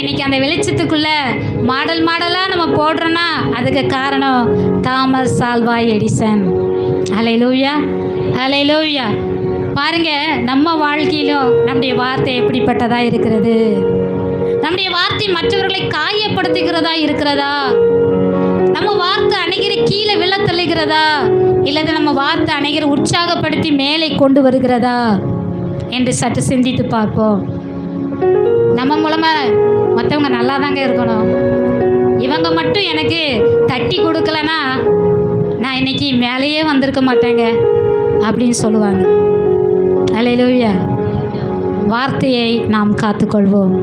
இன்னைக்கு அந்த வெளிச்சத்துக்குள்ள மாடல் மாடலாக நம்ம போடுறோன்னா அதுக்கு காரணம் தாமஸ் சால்வாய் எடிசன். அலை லூவியா அலை லூவியா பாருங்க நம்ம வாழ்க்கையிலும் நம்முடைய வார்த்தை எப்படிப்பட்டதா இருக்கிறது? நம்முடைய வார்த்தை மற்றவர்களை காயப்படுத்துகிறதா இருக்கிறதா? நம்ம வார்த்தை அணைகிற கீழே விழ தள்ளுகிறதா? இல்லது நம்ம வார்த்தை அணைகிற உற்சாகப்படுத்தி மேலே கொண்டு வருகிறதா? என்று சற்று சிந்தித்து பார்ப்போம். நம்ம மூலமா மற்றவங்க நல்லா தாங்க இருக்கணும். இவங்க மட்டும் எனக்கு தட்டி கொடுக்கலனா நான் இன்னைக்கு மேலேயே வந்திருக்க மாட்டேங்க அப்படின்னு சொல்லுவாங்க. அலையிலூயா வார்த்தையை நாம் காத்துக்கொள்வோம்.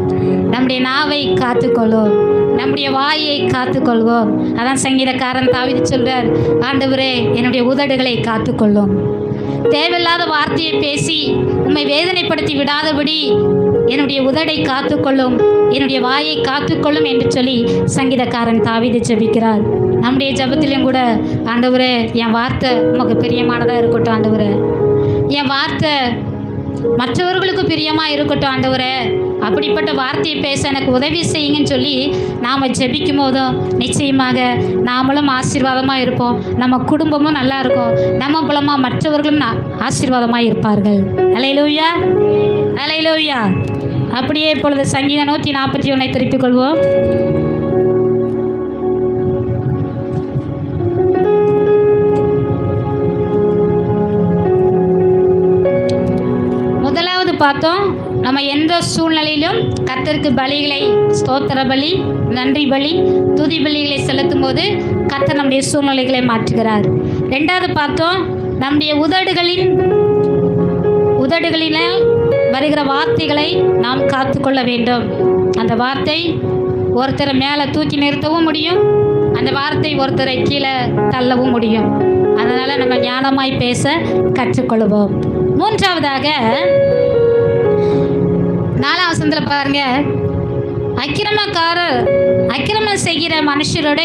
நம்முடைய நாவை காத்துக்கொள்வோம். நம்முடைய வாயை காத்துக்கொள்வோம். அதான் சங்கீதக்காரன் தாவிது சொல்றார் ஆண்டவரே என்னுடைய உதடுகளை காத்துக்கொள்ளும். தேவையில்லாத வார்த்தையை பேசி நம்மை வேதனைப்படுத்தி விடாதபடி என்னுடைய உதடை காத்துக்கொள்ளும் என்னுடைய வாயை காத்துக்கொள்ளும் என்று சொல்லி சங்கீதக்காரன் தாவிதை ஜபிக்கிறார். நம்முடைய ஜபத்திலையும் கூட ஆண்டவரே என் வார்த்தை உமக்கு பிரியமானதாக இருக்கட்டும் ஆண்டவரே. என் வார்த்தை மற்றவர்களுக்கு பிரியமாக இருக்கட்டும் ஆண்டவரே. அப்படிப்பட்ட வார்த்தையை பேச எனக்கு உதவி செய்யுங்கன்னு சொல்லி நாம் ஜெபிக்கும் போதும் நிச்சயமாக நாமளும் ஆசீர்வாதமாக இருப்போம். நம்ம குடும்பமும் நல்லா இருக்கும். நம்ம மூலமாக மற்றவர்களும் ஆசீர்வாதமாக இருப்பார்கள். அலையிலூயா அலையிலூயா அப்படியே இப்பொழுது சங்கீதம் நூற்றி நாற்பத்தி ஒன்றை திருப்பிக் கொள்வோம். பார்த்தோம் நம்ம எந்த சூழ்நிலையிலும் கத்தருக்கு பலிகளை ஸ்தோத்திர பலி நன்றி பலி துதி பலிகளை செலுத்தும் போது கத்தர் நம்முடைய சூழ்நிலைகளை மாற்றுகிறார். ரெண்டாவது பார்த்தோம் நம்முடைய உதடுகளின் உதடுகளினால் வருகிற வார்த்தைகளை நாம் காத்துக்கொள்ள வேண்டும். அந்த வார்த்தை ஒருத்தரை மேலே தூக்கி நிறுத்தவும் முடியும். அந்த வார்த்தை ஒருத்தரை கீழே தள்ளவும் முடியும். அதனால் நம்ம ஞானமாய் பேச கற்றுக்கொள்வோம். மூன்றாவதாக நாலாம் வசந்தில் பாருங்க. அக்கிரமக்காரர் அக்கிரமம் செய்கிற மனுஷரோட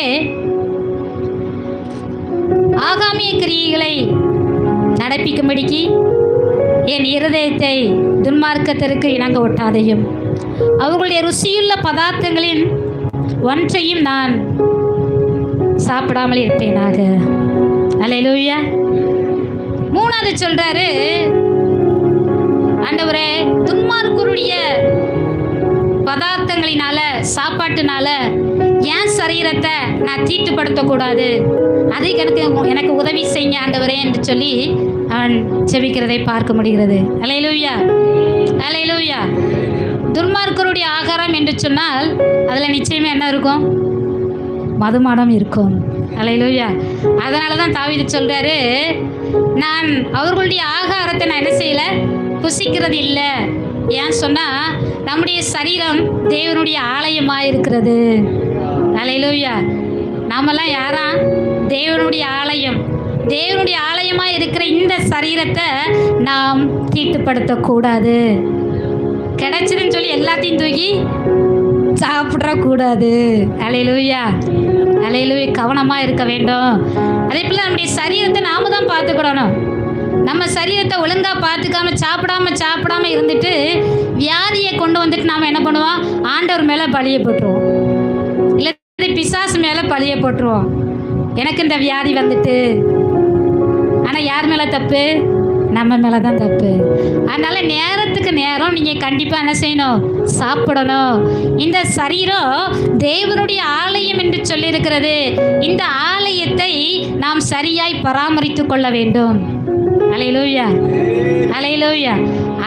ஆகாமிய கிரியைகளை நடப்பிக்கும்படிக்கு என் இருதயத்தை துன்மார்க்கத்திற்கு இணங்க ஒட்டாதையும். அவர்களுடைய ருசியுள்ள பதார்த்தங்களின் ஒன்றையும் நான் சாப்பிடாமல் இருப்பேனாக. அல்லேலூயா மூணாவது சொல்றாரு ஆண்டவரே துன்மார்க்கருடைய பதார்த்தங்களினால சாப்பாட்டுனால என் சரீரத்தை நான் தீட்டுப்படுத்தக்கூடாது. அதுக்கு எனக்கு எனக்கு உதவி செய்யுங்க ஆண்டவரே என்று சொல்லி அவன் செபிக்கிறதை பார்க்க முடிகிறது. அலையிலூயா. அலையிலூயா. துன்மார்க்கருடைய ஆகாரம் என்று சொன்னால் அதில் நிச்சயமே என்ன இருக்கும்? மதுமாடம் இருக்கும். அலையிலூயா. அதனால தான் தாவிது சொல்கிறாரு நான் அவர்களுடைய ஆகாரத்தை நான் என்ன செய்யல? புசிக்கிறது இல்லை. ஏன் சொன்னால் நம்முடைய சரீரம் தேவனுடைய ஆலயமாக இருக்கிறது அலையிலூயா. நாமெல்லாம் யாரா? தேவனுடைய ஆலயம். தேவனுடைய ஆலயமாக இருக்கிற இந்த சரீரத்தை நாம் தீட்டுப்படுத்தக்கூடாது. கிடைச்சதுன்னு சொல்லி எல்லாத்தையும் தூக்கி சாப்பிடக்கூடாது. அலையிலூயா. நிலையிலே கவனமாக இருக்க வேண்டும். அதே போல் நம்முடைய சரீரத்தை நாம தான் பார்த்துக்கிடணும். நம்ம சரீரத்தை ஒழுங்காக பார்த்துக்காம சாப்பிடாம சாப்பிடாம இருந்துட்டு வியாதியை கொண்டு வந்துட்டு நாம் என்ன பண்ணுவோம்? ஆண்டவர் மேலே பழிய போட்டுருவோம். இல்லை பிசாசு மேலே பழிய போட்டுருவோம். எனக்கு இந்த வியாதி வந்துட்டு. ஆனால் யார் மேலே தப்பு? நம்ம மேலே தான் தப்பு. அதனால நேரத்துக்கு நேரம் நீங்கள் கண்டிப்பாக என்ன செய்யணும்? சாப்பிடணும். இந்த சரீரம் தேவனுடைய ஆலயம் என்று சொல்லியிருக்கிறது. இந்த ஆ ஆலயத்தை நாம் சரியாய் பராமரித்து கொள்ள வேண்டும். அலையிலூயா. அலையிலூயா.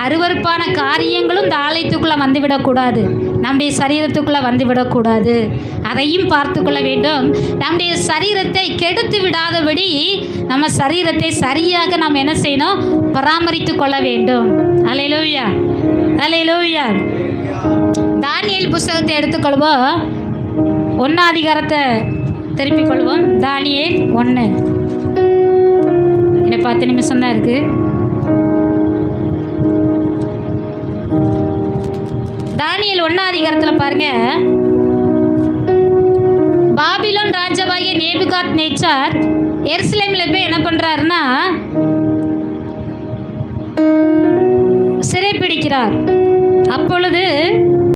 அருவருப்பான காரியங்களும் இந்த ஆலயத்துக்குள்ளே வந்துவிடக்கூடாது நம்முடைய சரீரத்துக்குள்ளே வந்துவிடக்கூடாது அதையும் பார்த்து கொள்ள வேண்டும். நம்முடைய சரீரத்தை கெடுத்து விடாதபடி நம்ம சரீரத்தை சரியாக நாம் என்ன செய்யணும்? பராமரித்து கொள்ள வேண்டும். அலையிலூயா. அலையிலூயா. தானியல் புஸ்தகத்தை எடுத்துக்கொள்வோம் ஒன்னாதிகாரத்தை அதிகாரத்தை திருப்பிக் கொள்வோம் தானியே ஒன்று இன்னும் பத்து நிமிஷம் தான் இருக்கு. தானியல் ஒன்னா அதிகாரத்தில் பாருங்க. பாபிலோன் ராஜாவாகிய நேபுகாத் நேச்சார் எருசலேமில் போய் என்ன பண்றாருன்னா சிறைப்பிடிக்கிறார் அப்பொழுது